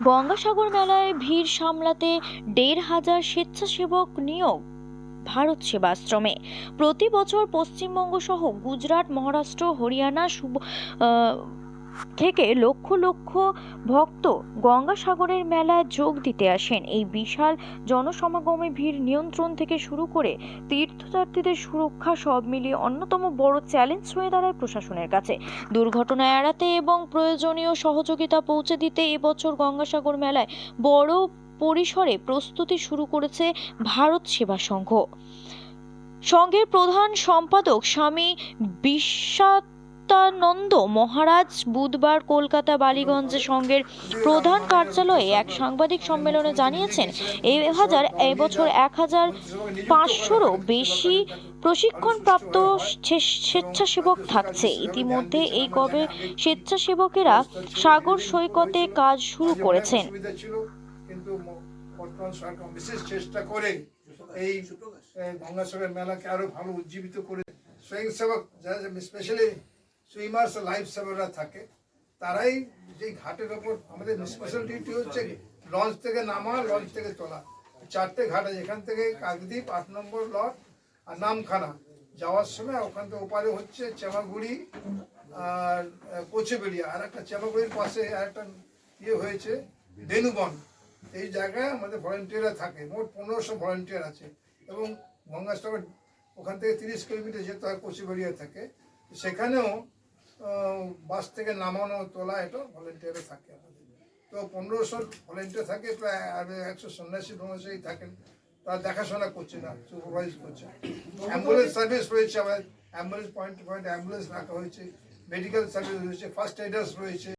গঙ্গাসাগর মেলায় ভিড় সামলাতে দেড় হাজার স্বেচ্ছাসেবক নিয়োগ, ভারত সেবাশ্রমে। প্রতি বছর পশ্চিমবঙ্গ সহ গুজরাট, মহারাষ্ট্র, হরিয়ানা থেকে লক্ষ লক্ষ ভক্ত গঙ্গাসাগরের মেলায় যোগ দিতে আসেন। এই বিশাল জনসমাগমে ভিড় নিয়ন্ত্রণ থেকে শুরু করে তীর্থযাত্রীদের সুরক্ষা সব মিলিয়ে অন্যতম বড় চ্যালেঞ্জ হয়ে দাঁড়ায় প্রশাসনের কাছে। দুর্ঘটনা এড়াতে এবং প্রয়োজনীয় সহযোগিতা পৌঁছে দিতে এবছর গঙ্গাসাগর মেলায় বড় পরিসরে প্রস্তুতি শুরু করেছে ভারত সেবা সংঘ। সংঘের প্রধান সম্পাদক স্বামী বিশ্বাত্মানন্দ মহারাজ বুধবার কলকাতা বালিগঞ্জে সংঘের প্রধান কার্যালয়ে এক সাংবাদিক সম্মেলনে জানিয়েছেন এই হাজার এবছর এক হাজার পাঁচশোরও বেশি প্রশিক্ষণপ্রাপ্ত স্বে- স্বেচ্ছাসেবক থাকছে। ইতিমধ্যে এই কবে স্বেচ্ছাসেবকেরা সাগর সৈকতে কাজ শুরু করেছেন। বিশেষ চেষ্টা করে এই গঙ্গাসাগর মেলাকে আরও ভালো উজ্জীবিত করে। স্বয়ংসেবক স্পেশালি সুইমার্স লাইফ সেভাররা থাকে তারাই যে ঘাটের ওপর আমাদের স্পেশাল ডিউটি হচ্ছে লঞ্চ থেকে নামা লঞ্চ থেকে তোলা চারটে ঘাট আছে এখান থেকে কাকদ্বীপ আট নম্বর লট আর নামখানা। যাওয়ার সময় ওখান থেকে ওপারে হচ্ছে চেমাগুড়ি আর কোচেবেড়িয়া আর একটা চেমাগুড়ির পাশে আর একটা ইয়ে হয়েছে বেনুবন এই জায়গায় আমাদের ভলেন্টিয়াররা থাকে। মোট পনেরোশো ভলেন্টিয়ার আছে। এবং গঙ্গাসাগর ওখান থেকে তিরিশ কিলোমিটার যেতে হয় কোচেবেড়িয়া থেকে। সেখানেও বাস থেকে নামানো তোলা এটা ভলেন্টিয়ারে থাকে আমাদের। তো পনেরোশো ভলেন্টিয়ার থাকে, প্রায় আর একশো সন্ন্যাসী সন্ন্যাসী থাকেন। তারা দেখাশোনা করছে না সুপারভাইজ করছে। অ্যাম্বুলেন্স সার্ভিস রয়েছে আমাদের ambulance point to point ambulance রাখা হয়েছে মেডিকেল সার্ভিস রয়েছে ফার্স্ট এইডার্স রয়েছে।